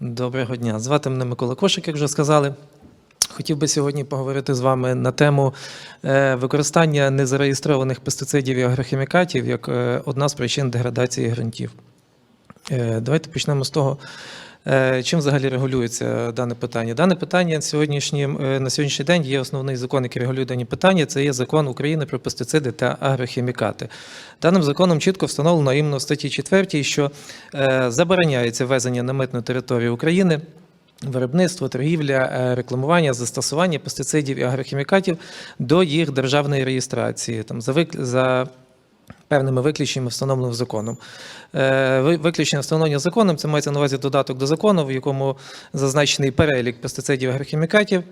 Доброго дня. Звати мене Микола Кошик, як вже сказали. Хотів би сьогодні поговорити з вами на тему е, використання незареєстрованих пестицидів і агрохімікатів як е, одна з причин деградації ґрунтів. Е, Давайте почнемо з того, чим взагалі регулюється дане питання. Дане питання сьогоднішнім, е, на сьогоднішній день є основний закон, який регулює дані питання. Це є закон України про пестициди та агрохімікати. Даним законом чітко встановлено іменно в статті 4, що е, забороняється ввезення на митну територію України. Виробництво, торгівля, е, рекламування, застосування пестицидів і агрохімікатів до їх державної реєстрації, там за певними виключеннями, встановленими законом. Е, Виключення встановлення законом це мається на увазі додаток до закону, в якому зазначений перелік пестицидів агрохімікатів.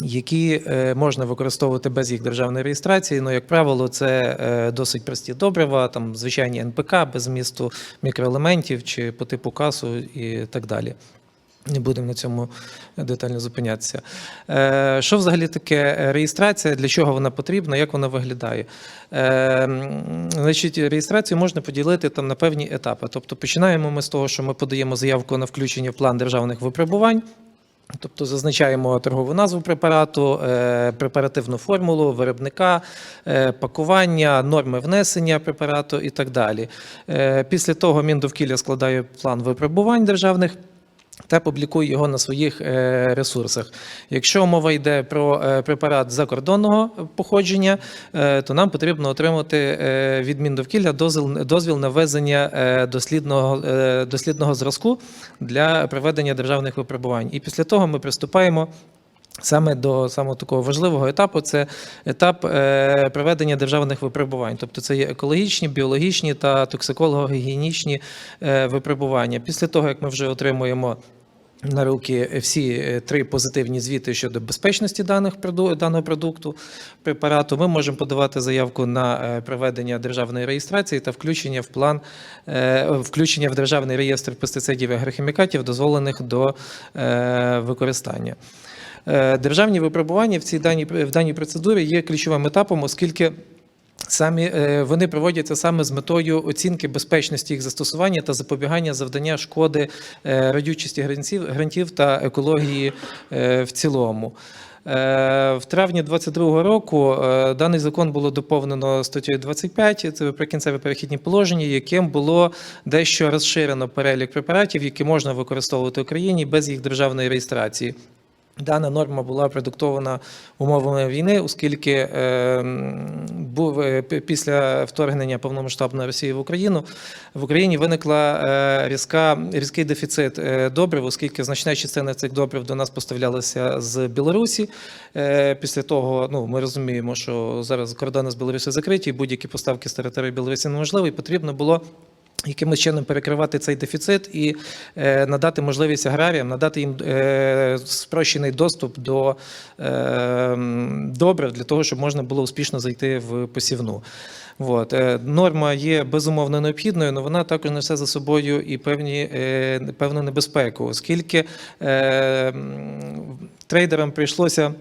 Які е, можна використовувати без їх державної реєстрації, ну як правило, це е, досить прості добрива, там звичайні НПК без змісту мікроелементів чи по типу касу і так далі. Не будемо на цьому детально зупинятися. Е, Що взагалі таке реєстрація? Для чого вона потрібна? Як вона виглядає? Е, Значить, реєстрацію можна поділити там на певні етапи. Тобто починаємо ми з того, що ми подаємо заявку на включення в план державних випробувань. Тобто зазначаємо торгову назву препарату, е, препаративну формулу виробника, пакування, норми внесення препарату і так далі. Після того Міндовкілля складає план випробувань державних. Та публікує його на своїх е, ресурсах. Якщо мова йде про е, препарат закордонного походження, е, то нам потрібно отримати від Міндовкілля дозвіл, дозвіл на ввезення дослідного, дослідного зразку для проведення державних випробувань. І після того ми приступаємо. Саме до самого такого важливого етапу це етап е, проведення державних випробувань. Тобто це є екологічні, біологічні та токсиколого-гігієнічні е, випробування. Після того, як ми вже отримуємо на руки всі е, три позитивні звіти щодо безпечності даних даного продукту препарату, ми можемо подавати заявку на проведення державної реєстрації та включення в план включення в державний реєстр пестицидів і агрохімікатів, дозволених до використання. Е, Державні випробування в цій даній в даній процедурі є ключовим етапом, оскільки Самі е, вони проводяться саме з метою оцінки безпечності їх застосування та запобігання завдання шкоди е, родючості ґрунтів та екології в цілому. В травні 2022 року даний закон було доповнено статтею 25, це прикінцеві перехідні положення, яким було дещо розширено перелік препаратів, які можна використовувати в Україні без їх державної реєстрації. Дана норма була продиктована умовами війни, оскільки е, був е, після вторгнення повномасштабної Росії в Україну в Україні виникла е, різка різкий дефіцит добрив, оскільки значна частина цих добрив до нас поставлялася з Білорусі. Після того, ну ми розуміємо, що зараз кордони з Білорусі закриті, і будь-які поставки з території Білорусі неможливі. Потрібно було якимось чином перекривати цей дефіцит і е, надати можливість аграріям, надати їм е, спрощений доступ до е, добрив для того, щоб можна було успішно зайти в посівну. От. Норма є безумовно необхідною, але вона також несе за собою і певні, певну небезпеку, оскільки трейдерам прийшлося.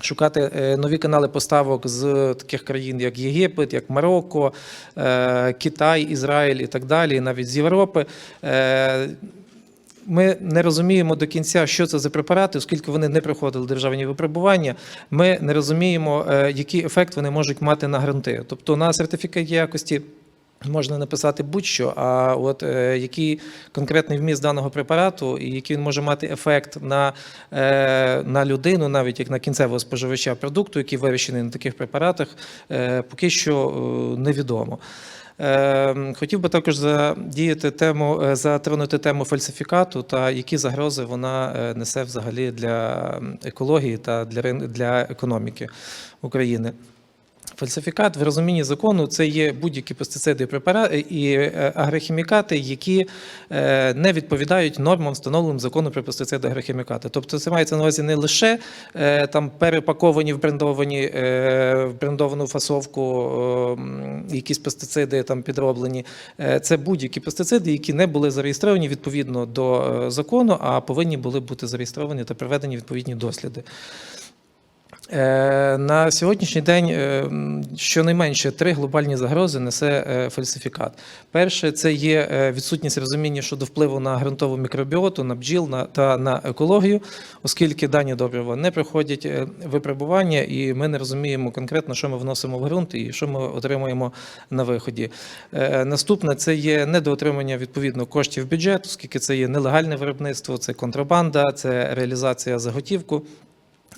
Шукати е, нові канали поставок з таких країн, як Єгипет, як Марокко, е, Китай, Ізраїль і так далі, навіть з Європи. Е, Ми не розуміємо до кінця, що це за препарати, оскільки вони не проходили державні випробування. Ми не розуміємо, який ефект вони можуть мати на ґрунти. Тобто на сертифікаті якості. Можна написати будь-що, а от е, який конкретний вміст даного препарату і який він може мати ефект на, е, на людину, навіть як на кінцевого споживача продукту, який вирощений на таких препаратах, е, поки що е, невідомо. Е, Хотів би також задіяти тему, е, затронути тему фальсифікату та які загрози вона е, несе взагалі для екології та для, для економіки України. Фальсифікат в розумінні закону це є будь-які пестициди препарати і е, агрохімікати, які е, не відповідають нормам, встановленим законом про пестициди агрохімікати. Тобто це мається на увазі не лише е, там перепаковані в брендовані в брендовану фасовку якісь пестициди там підроблені. Це будь-які пестициди, які не були зареєстровані відповідно до закону, а повинні були бути зареєстровані та проведені відповідні досліди. Е, На сьогоднішній день е, щонайменше три глобальні загрози несе е, фальсифікат. Перше, це є відсутність розуміння щодо впливу на ґрунтову мікробіоту, на бджіл та на екологію, оскільки дані добрива не проходять випробування, і ми не розуміємо конкретно, що ми вносимо в ґрунт і що ми отримуємо на виході. Наступне це є недоотримання відповідно коштів бюджету, оскільки це є нелегальне виробництво, це контрабанда, це реалізація за готівку.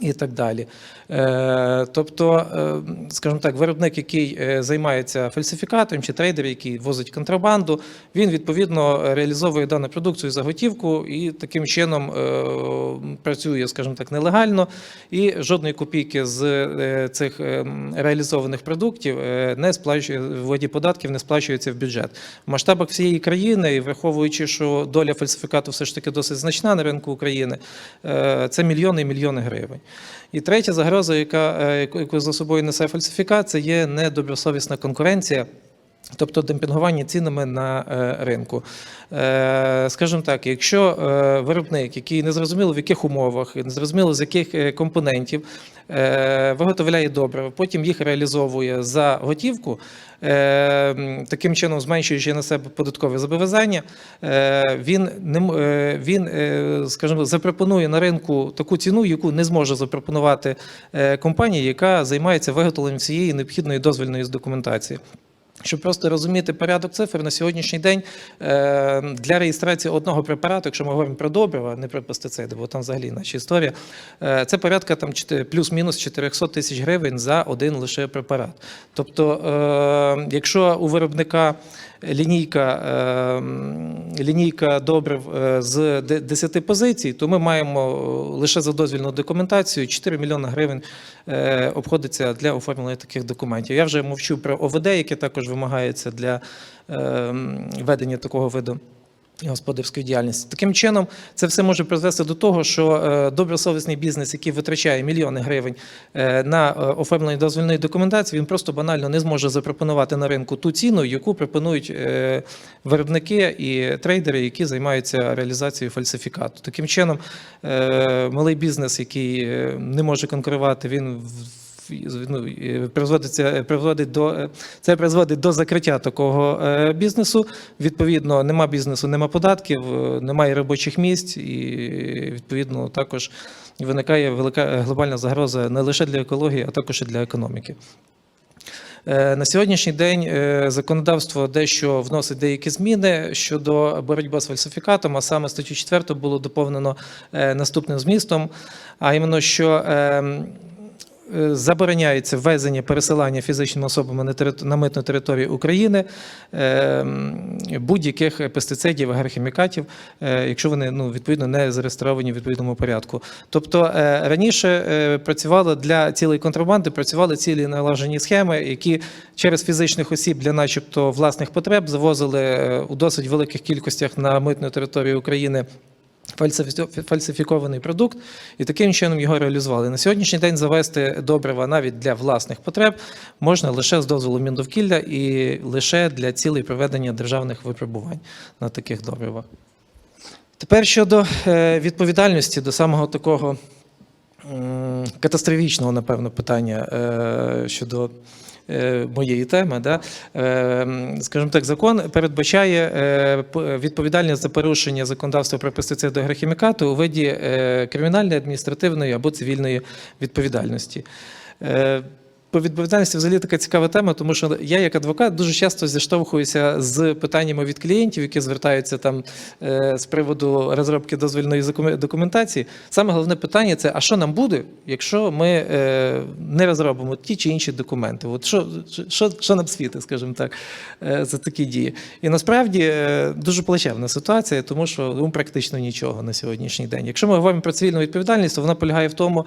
І так далі. Е, тобто, е, скажімо так, виробник, який е, займається фальсифікатом, чи трейдер, який возить контрабанду, він відповідно реалізовує дану продукцію за готівку і таким чином працює, скажімо так, нелегально, і жодної копійки з цих реалізованих продуктів не сплачує воді податків, не сплачується в бюджет. В масштабах всієї країни, і враховуючи, що доля фальсифікату все ж таки досить значна на ринку України, це мільйони і мільйони гривень. І третя загроза, яка, е, яку- яку за собою несе фальсифікація, є недобросовісна конкуренція. Тобто демпінгування цінами на е, ринку. Е, Скажімо так, якщо е, виробник, який не зрозуміло в яких умовах, не зрозуміло з яких компонентів, виготовляє добре, потім їх реалізовує за готівку, таким чином зменшуючи на себе податкове зобов'язання, він, він скажімо, запропонує на ринку таку ціну, яку не зможе запропонувати компанія, яка займається виготовленням всієї необхідної дозвільної документації. Щоб просто розуміти порядок цифр на сьогоднішній день е, для реєстрації одного препарату, якщо ми говоримо про добрива, не про пестициди, бо там взагалі наша історія, е, це порядка там плюс-мінус 400 тисяч гривень за один лише препарат. Тобто, е, якщо у виробника лінійка, е, лінійка добрив е, з де- 10 позицій, то ми маємо е, лише за дозвільну документацію 4 мільйони гривень обходиться для оформлення таких документів. Я вже мовчу про ОВД, яке також вимагається для ведення такого виду. Господарської діяльності таким чином це все може призвести до того, що е, добросовісний бізнес, який витрачає мільйони гривень е, на е, оформлення дозвільної документації, він просто банально не зможе запропонувати на ринку ту ціну, яку пропонують виробники і трейдери, які займаються реалізацією фальсифікату. Таким чином, малий бізнес, який не може конкурувати, він ну, призводиться, призводить до е, це призводить до закриття такого е, бізнесу. Відповідно, нема бізнесу, нема податків, е, немає робочих місць, і відповідно також виникає велика глобальна загроза не лише для екології, а також і для економіки. На сьогоднішній день законодавство дещо вносить деякі зміни щодо боротьби з фальсифікатом, а саме статтю 4 було доповнено наступним змістом, а іменно, що ем, забороняється ввезення пересилання фізичними особами на, митну територію України ем, будь-яких пестицидів, агрохімікатів, е, якщо вони ну, відповідно не зареєстровані в відповідному порядку. Тобто е, раніше е, працювали для цілої контрабанди, працювали цілі налажені схеми, які через фізичних осіб для, начебто, власних потреб завозили е, у досить великих кількостях на митну територію України. Фальсифі- Фальсифікований продукт, і таким чином його реалізували. На сьогоднішній день завести добрива навіть для власних потреб можна лише з дозволу Міндовкілля і лише для цілей проведення державних випробувань на таких добривах. Тепер щодо е, відповідальності до самого такого катастрофічного, напевно, питання е, щодо моєї теми. Да? Е, Скажімо так, закон передбачає е, відповідальність за порушення законодавства про пестициди агрохімікати у виді е, кримінальної, адміністративної або цивільної відповідальності. По відповідальності взагалі така цікава тема, тому що я, як адвокат, дуже часто зіштовхуюся з питаннями від клієнтів, які звертаються там е, з приводу розробки дозвільної документації. Саме головне питання це: а що нам буде, якщо ми е, не розробимо ті чи інші документи? От що, що, що нам світить, скажімо так, е, за такі дії? І насправді дуже плачевна ситуація, тому що ну, практично нічого на сьогоднішній день. Якщо ми говоримо про цивільну відповідальність, то вона полягає в тому,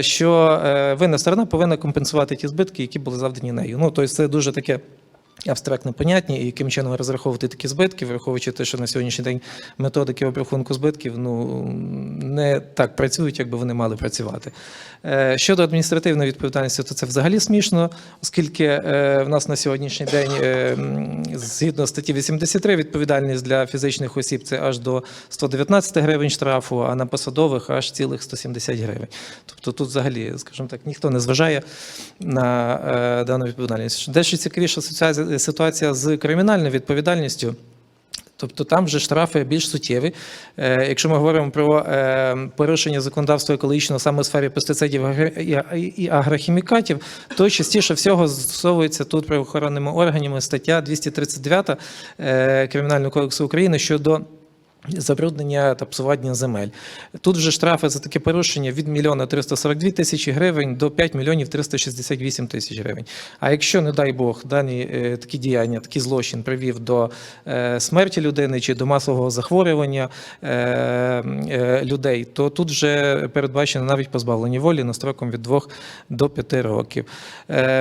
що винна сторона повинна компенсувати ті збитки, які були завдані нею. Ну, тобто це дуже таке абстрактно понятні, і яким чином розраховувати такі збитки, враховуючи те, що на сьогоднішній день методики обрахунку збитків ну, не так працюють, як би вони мали працювати. Е, Щодо адміністративної відповідальності, то це взагалі смішно, оскільки е, в нас на сьогоднішній день, е, згідно статті 83, відповідальність для фізичних осіб це аж до 119 гривень штрафу, а на посадових аж цілих 170 гривень. Тобто тут взагалі, скажімо так, ніхто не зважає на дану відповідальність. Дещо цікавіша ситуація з кримінальною відповідальністю. Тобто там вже штрафи більш суттєві. Е, Якщо ми говоримо про е, порушення законодавства екологічного саме у сфері пестицидів і агрохімікатів, то частіше всього застосовується тут правоохоронними органами стаття 239 е, Кримінального кодексу України щодо забруднення та псування земель. Тут вже штрафи за таке порушення від мільйона 342 тисячі гривень до 5 мільйонів 368 тисяч гривень. А якщо, не дай Бог, дані е, такі діяння, такий злочин привів до е, смерті людини чи до масового захворювання е, людей, то тут вже передбачено навіть позбавлення волі на строком від 2 до 5 років.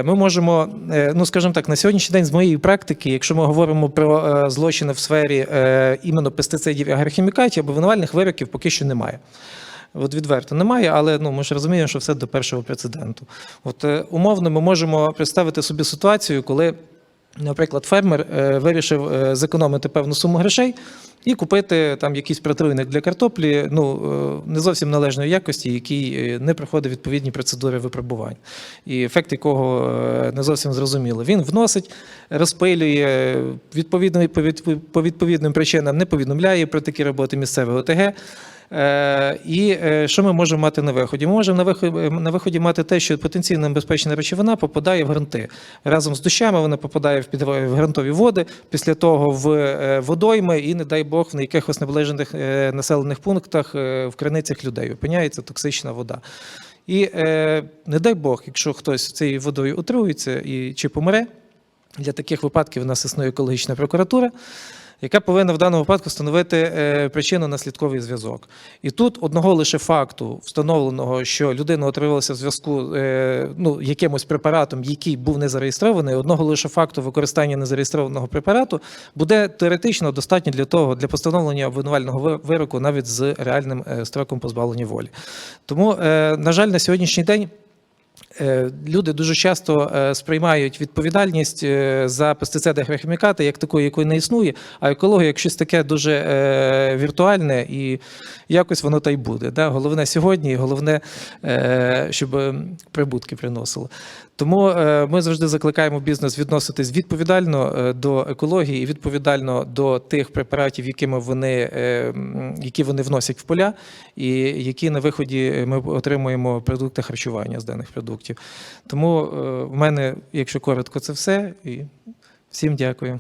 Ми можемо, ну скажімо так, на сьогоднішній день з моєї практики, якщо ми говоримо про злочини в сфері іменно пестицидів агрохімікатів, обвинувальних вироків поки що немає. От відверто немає, але ну ми ж розуміємо, що все до першого прецеденту. От е, умовно ми можемо представити собі ситуацію, коли, наприклад, фермер е, вирішив е, зекономити певну суму грошей і купити там якийсь протруйник для картоплі, ну е, не зовсім належної якості, який не проходить відповідні процедури випробувань, і ефект якого не зовсім зрозуміло. Він вносить, розпилює відповідно по по відповідним причинам, не повідомляє про такі роботи місцевого ОТГ. Е, І е, що ми можемо мати на виході? Ми можемо на виході, на виході мати те, що потенційно небезпечна речовина попадає в ґрунти. Разом з дощами вона попадає в, під, в ґрунтові води, після того в е, водойми і, не дай Бог, в якихось наближених е, населених пунктах е, в криницях людей опиняється токсична вода. І е, не дай Бог, якщо хтось цією водою отруїться і чи помре, для таких випадків у нас існує екологічна прокуратура, яка повинна в даному випадку встановити е, причинно-наслідковий зв'язок. І тут одного лише факту встановленого, що людина отруїлася в зв'язку е, ну, якимось препаратом, який був не зареєстрований, одного лише факту використання незареєстрованого препарату буде теоретично достатньо для того, для постановлення обвинувального вироку навіть з реальним е, строком позбавлення волі. Тому, на жаль, на сьогоднішній день. Е, Люди дуже часто е, сприймають відповідальність е, за пестициди агрохімікати як такої, якої не існує, а екологія як щось таке дуже віртуальне і якось воно та й буде. Да? Головне сьогодні, і головне, щоб прибутки приносило. Тому ми завжди закликаємо бізнес відноситись відповідально до екології і відповідально до тих препаратів, якими вони, які вони вносять в поля, і які на виході ми отримуємо продукти харчування з даних продуктів. Тому е, в мене, якщо коротко, це все. І всім дякую.